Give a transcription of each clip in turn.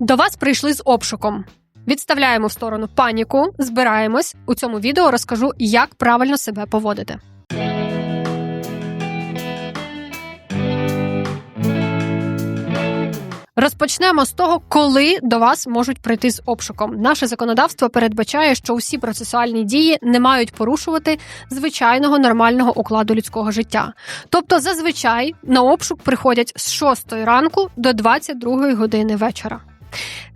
До вас прийшли з обшуком. Відставляємо в сторону паніку, збираємось. У цьому відео розкажу, як правильно себе поводити. Розпочнемо з того, коли до вас можуть прийти з обшуком. Наше законодавство передбачає, що усі процесуальні дії не мають порушувати звичайного нормального укладу людського життя. Тобто, зазвичай на обшук приходять з 6 ранку до 22 години вечора.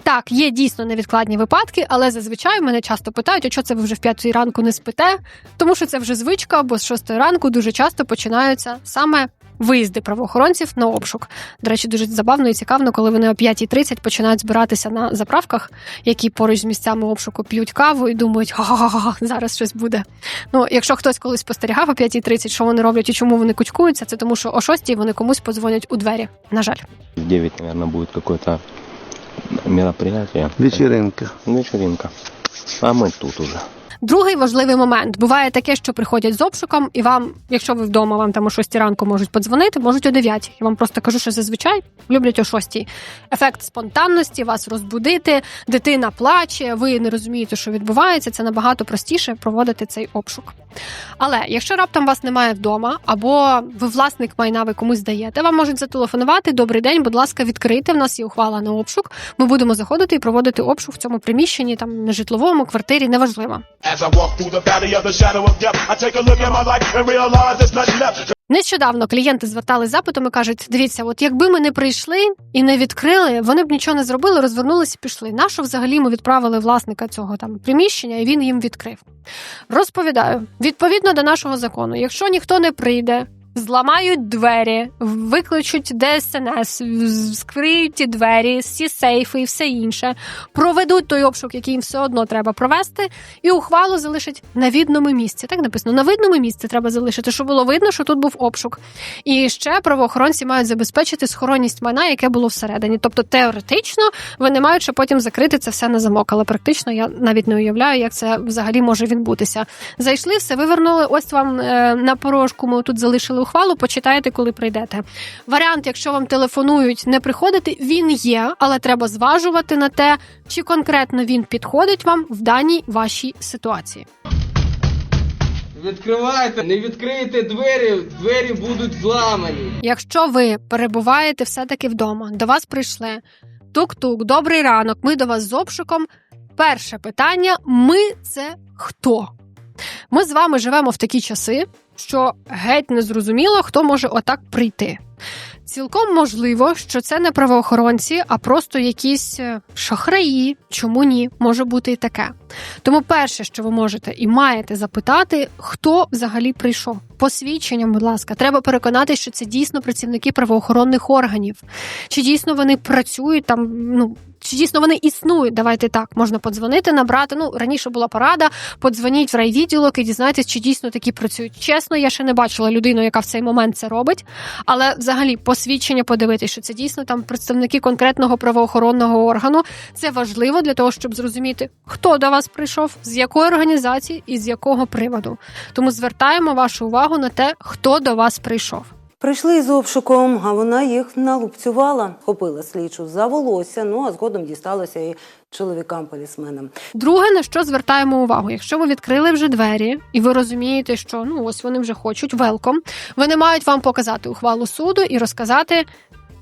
Так, є дійсно невідкладні випадки, але зазвичай мене часто питають, а що це ви вже в 5 ранку не спите? Тому що це вже звичка, бо з 6 ранку дуже часто починаються саме виїзди правоохоронців на обшук. До речі, дуже забавно і цікаво, коли вони о 5.30 починають збиратися на заправках, які поруч з місцями обшуку п'ють каву і думають, ха-ха-ха, зараз щось буде. Ну, якщо хтось колись спостерігав о 5.30, що вони роблять і чому вони кучкуються, це тому, що о 6 вони комусь подзвонять у двері. На жаль. В 9, наверное, будет какое-то мероприятие. Вечеринка. Вечеринка. А мы тут уже. Другий важливий момент буває таке, що приходять з обшуком, і вам, якщо ви вдома, вам там о 6 ранку можуть подзвонити, можуть о 9. Я вам просто кажу, що зазвичай люблять о 6. Ефект спонтанності, вас розбудити, дитина плаче, ви не розумієте, що відбувається. Це набагато простіше проводити цей обшук. Але якщо раптом вас немає вдома, або ви власник майна, ви комусь даєте, вам можуть зателефонувати. Добрий день, будь ласка, відкрийте. В нас є ухвала на обшук. Ми будемо заходити і проводити обшук в цьому приміщенні, там на житловому квартирі, неважливо. Нещодавно клієнти звертали запитом і кажуть: дивіться, от якби ми не прийшли і не відкрили, вони б нічого не зробили, розвернулися і пішли. Нащо взагалі ми відправили власника цього там приміщення, і він їм відкрив? Розповідаю, відповідно до нашого закону, якщо ніхто не прийде. Зламають двері, викличуть ДСНС, скриють ті двері, всі сейфи і все інше, проведуть той обшук, який їм все одно треба провести, і ухвалу залишать на видному місці. Так написано: на видному місці треба залишити, щоб було видно, що тут був обшук. І ще правоохоронці мають забезпечити схоронність майна, яке було всередині. Тобто теоретично вони мають ще потім закрити це все на замок, але практично я навіть не уявляю, як це взагалі може відбутися. Зайшли, все вивернули. Ось вам е, на порожку. Ми тут залишили ухвалу. Почитайте, коли прийдете. Варіант, якщо вам телефонують, не приходити, він є, але треба зважувати на те, чи конкретно він підходить вам в даній вашій ситуації. Відкривайте, не відкриєте двері, двері будуть зламані. Якщо ви перебуваєте все-таки вдома, до вас прийшли тук-тук, добрий ранок, ми до вас з обшуком. Перше питання: ми це хто? Ми з вами живемо в такі часи, що геть не зрозуміло, хто може отак прийти. Цілком можливо, що це не правоохоронці, а просто якісь е, шахраї. Чому ні? Може бути і таке. Тому перше, що ви можете і маєте запитати, хто взагалі прийшов. Посвідченням, будь ласка, треба переконатися, що це дійсно працівники правоохоронних органів. Чи дійсно вони працюють там? Ну чи дійсно вони існують? Давайте так, можна подзвонити, набрати. Ну раніше була порада, подзвоніть в райвідділок і дізнайтесь, чи дійсно такі працюють. Чесно, я ще не бачила людину, яка в цей момент це робить. Але взагалі посвідчення подивитися, що це дійсно там представники конкретного правоохоронного органу. Це важливо для того, щоб зрозуміти, хто до вас прийшов, з якої організації і з якого приводу. Тому звертаємо вашу увагу на те, хто до вас прийшов. Прийшли з обшуком, а вона їх налупцювала, хопила слідчу за волосся, ну а згодом дісталося і чоловікам-полісменам. Друге, на що звертаємо увагу, якщо ви відкрили вже двері, і ви розумієте, що ну ось вони вже хочуть велком, вони мають вам показати ухвалу суду і розказати.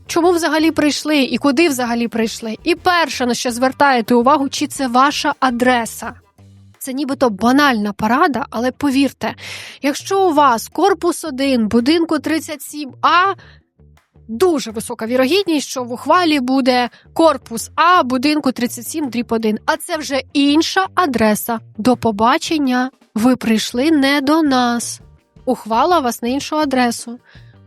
Чому взагалі прийшли і куди взагалі прийшли? І перше, на що звертаєте увагу, чи це ваша адреса? Це нібито банальна порада, але повірте, якщо у вас корпус 1, будинку 37А, дуже висока вірогідність, що в ухвалі буде корпус А, будинку 37, дріб 1. А це вже інша адреса. До побачення. Ви прийшли не до нас. Ухвала вас на іншу адресу.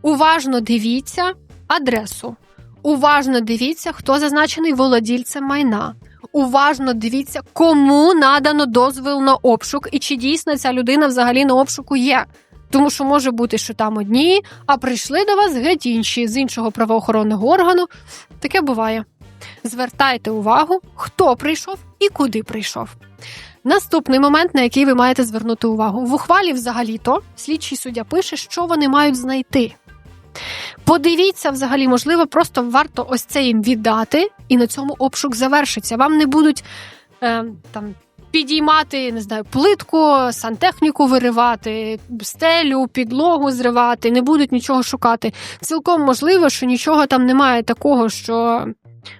Уважно дивіться адресу. Уважно дивіться, хто зазначений володільцем майна. Уважно дивіться, кому надано дозвіл на обшук, і чи дійсно ця людина взагалі на обшуку є. Тому що може бути, що там одні, а прийшли до вас геть інші з іншого правоохоронного органу. Таке буває. Звертайте увагу, хто прийшов і куди прийшов. Наступний момент, на який ви маєте звернути увагу. В ухвалі взагалі-то слідчий суддя пише, що вони мають знайти. Подивіться, взагалі, можливо, просто варто ось це їм віддати, і на цьому обшук завершиться. Вам не будуть е, там. Підіймати, не знаю, плитку, сантехніку виривати, стелю, підлогу зривати, не будуть нічого шукати. Цілком можливо, що нічого там немає такого, що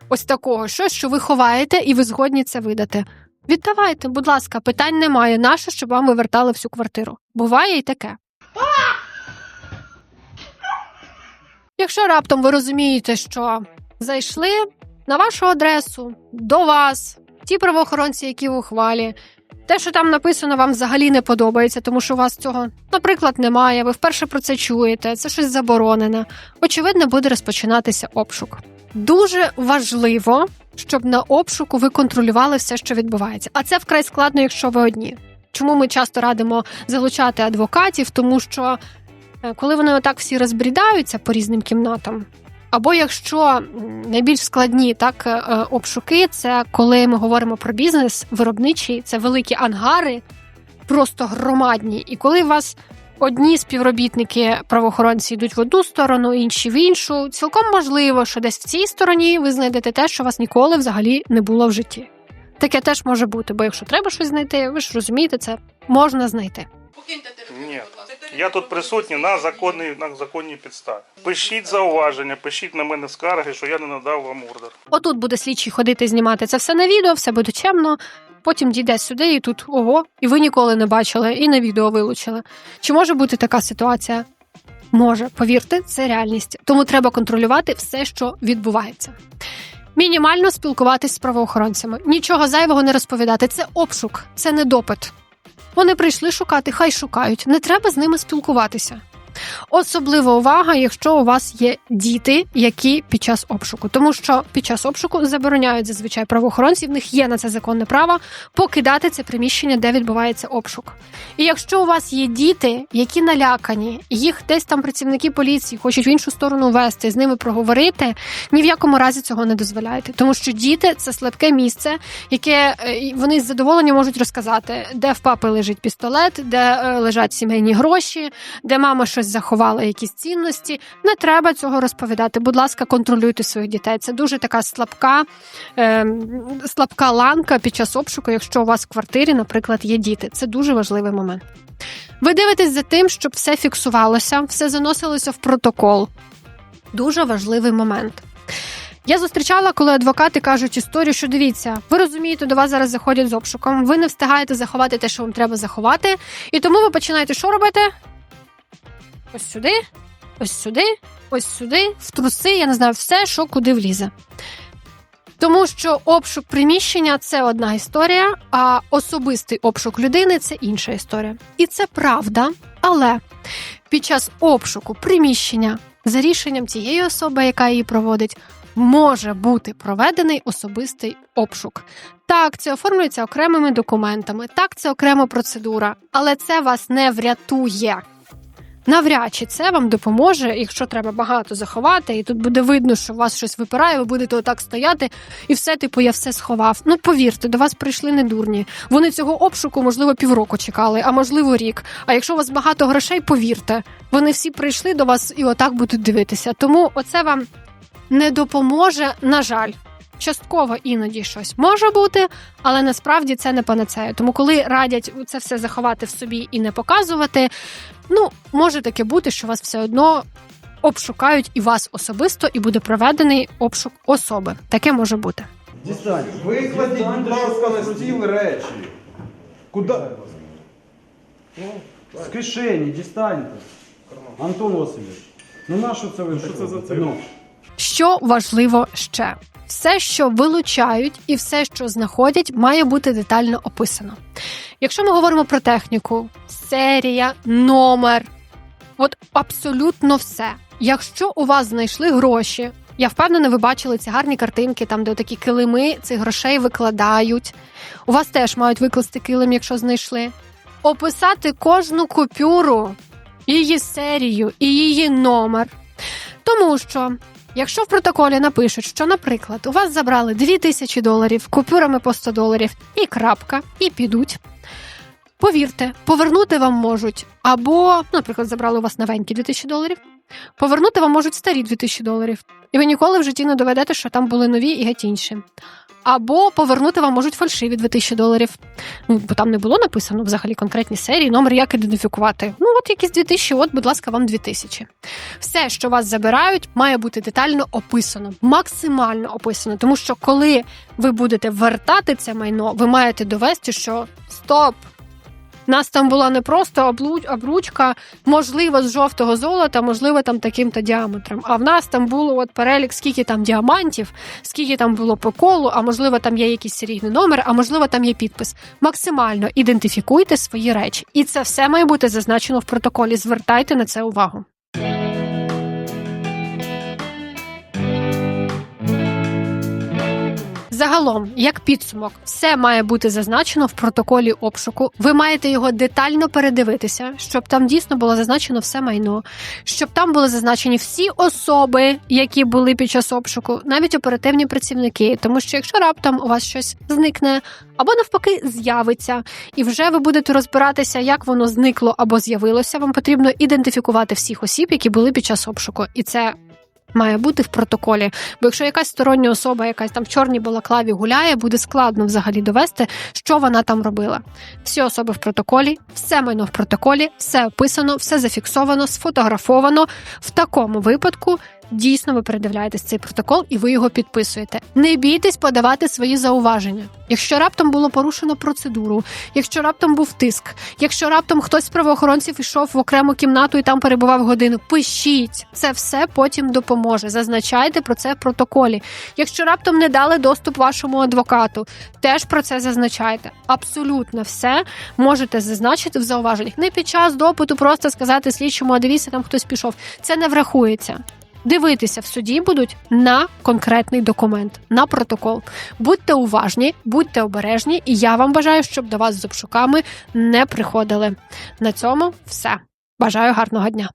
ось такого, щось, що ви ховаєте, і ви згодні це видати. Віддавайте, будь ласка, питань немає. Нащо, щоб вам вивертали всю квартиру? Буває і таке. Якщо раптом ви розумієте, що зайшли на вашу адресу до вас, ті правоохоронці, які в ухвалі, те, що там написано, вам взагалі не подобається, тому що у вас цього, наприклад, немає, ви вперше про це чуєте, це щось заборонене. Очевидно, буде розпочинатися обшук. Дуже важливо, щоб на обшуку ви контролювали все, що відбувається. А це вкрай складно, якщо ви одні. Чому ми часто радимо залучати адвокатів? Тому що коли вони отак всі розбрідаються по різним кімнатам, або якщо найбільш складні так е, е, обшуки, це коли ми говоримо про бізнес виробничий, це великі ангари, просто громадні. І коли у вас одні співробітники правоохоронці йдуть в одну сторону, інші в іншу, цілком можливо, що десь в цій стороні ви знайдете те, що вас ніколи взагалі не було в житті. Таке теж може бути, бо якщо треба щось знайти, ви ж розумієте, це можна знайти. Ні, я тут присутній на законній, на законній підставі. Пишіть зауваження, пишіть на мене скарги, що я не надав вам ордер. Отут буде слідчий ходити знімати це все на відео, все буде чемно. Потім дійде сюди, і тут ого, і ви ніколи не бачили, і на відео вилучили. Чи може бути така ситуація? Може, повірте, це реальність. Тому треба контролювати все, що відбувається. Мінімально спілкуватись з правоохоронцями, нічого зайвого не розповідати. Це обшук, це не допит. Вони прийшли шукати, хай шукають. Не треба з ними спілкуватися. Особлива увага, якщо у вас є діти, які під час обшуку, тому що під час обшуку забороняють зазвичай правоохоронці, в них є на це законне право покидати це приміщення, де відбувається обшук. І якщо у вас є діти, які налякані, їх десь там працівники поліції хочуть в іншу сторону вести, з ними проговорити, ні в якому разі цього не дозволяйте, тому що діти це слабке місце, яке е, вони з задоволенням можуть розказати, де в папи лежить пістолет, де е, лежать сімейні гроші, де мама щось заховала, якісь цінності. Не треба цього розповідати. Будь ласка, контролюйте своїх дітей. Це дуже така слабка, е, слабка ланка під час обшуку, якщо у вас в квартирі, наприклад, є діти. Це дуже важливий момент. Ви дивитесь за тим, щоб все фіксувалося, все заносилося в протокол. Дуже важливий момент. Я зустрічала, коли адвокати кажуть історію, що дивіться, ви розумієте, до вас зараз заходять з обшуком, ви не встигаєте заховати те, що вам треба заховати, і тому ви починаєте що робити? Ось сюди, ось сюди, ось сюди, в труси, я не знаю, все, що куди влізе. Тому що обшук приміщення це одна історія, а особистий обшук людини це інша історія. І це правда, але під час обшуку приміщення за рішенням тієї особи, яка її проводить, може бути проведений особистий обшук. Так, це оформлюється окремими документами, так, це окрема процедура, але це вас не врятує. Навряд чи це вам допоможе, якщо треба багато заховати, і тут буде видно, що у вас щось випирає, ви будете отак стояти, і все, типу, я все сховав. Ну повірте, до вас прийшли не дурні. Вони цього обшуку, можливо, півроку чекали, а можливо, рік. А якщо у вас багато грошей, повірте, вони всі прийшли до вас і отак будуть дивитися. Тому оце вам не допоможе, на жаль. Частково іноді щось може бути, але насправді це не панацея. Тому коли радять це все заховати в собі і не показувати, ну може таке бути, що вас все одно обшукають і вас особисто, і буде проведений обшук особи. Таке може бути. Дістань. Викладіть, будь ласка, на стіл речі. Куди? З кишені, дістаньте. Антон Васильович. Ну на що це ви? Що це за це? Ну. Що важливо ще? Все, що вилучають, і все, що знаходять, має бути детально описано. Якщо ми говоримо про техніку, серія, номер, от абсолютно все. Якщо у вас знайшли гроші, я впевнена, ви бачили ці гарні картинки, там де такі килими цих грошей викладають. У вас теж мають викласти килим, якщо знайшли. Описати кожну купюру, її серію і її номер. Тому що Якщо в протоколі напишуть, що, наприклад, у вас забрали 2000 доларів купюрами по 100 доларів і крапка, і підуть. Повірте, повернути вам можуть або, наприклад, забрали у вас новенькі 2000 доларів, Повернути вам можуть старі 2000 доларів, і ви ніколи в житті не доведете, що там були нові і геть інші. Або повернути вам можуть фальшиві 2000 доларів. Ну, бо там не було написано взагалі конкретні серії, номер як ідентифікувати. Ну, от якісь 2000, от, будь ласка, вам 2000. Все, що вас забирають, має бути детально описано, максимально описано. Тому що коли ви будете вертати це майно, ви маєте довести, що стоп. Нас там була не просто обручка, можливо, з жовтого золота, можливо, там таким-то діаметром. А в нас там було от перелік, скільки там діамантів, скільки там було по колу, а можливо, там є якийсь серійний номер, а можливо, там є підпис. Максимально ідентифікуйте свої речі. І це все має бути зазначено в протоколі. Звертайте на це увагу. Загалом, як підсумок, все має бути зазначено в протоколі обшуку. Ви маєте його детально передивитися, щоб там дійсно було зазначено все майно, щоб там були зазначені всі особи, які були під час обшуку, навіть оперативні працівники. Тому що якщо раптом у вас щось зникне або навпаки з'явиться, і вже ви будете розбиратися, як воно зникло або з'явилося, вам потрібно ідентифікувати всіх осіб, які були під час обшуку, і це. Має бути в протоколі, бо якщо якась стороння особа, якась там в чорній балаклаві гуляє, буде складно взагалі довести, що вона там робила. Всі особи в протоколі, все майно в протоколі, все описано, все зафіксовано, сфотографовано. В такому випадку дійсно ви передивляєтесь цей протокол і ви його підписуєте. Не бійтесь подавати свої зауваження. Якщо раптом було порушено процедуру, якщо раптом був тиск, якщо раптом хтось з правоохоронців йшов в окрему кімнату і там перебував годину, пишіть це все потім допоможе. Зазначайте про це в протоколі. Якщо раптом не дали доступ вашому адвокату, теж про це зазначайте. Абсолютно все можете зазначити в зауваженнях. Не під час допиту просто сказати слідчому, а дивіться, там хтось пішов. Це не врахується. Дивитися в суді будуть на конкретний документ, на протокол. Будьте уважні, будьте обережні, і я вам бажаю, щоб до вас з обшуками не приходили. На цьому все. Бажаю гарного дня.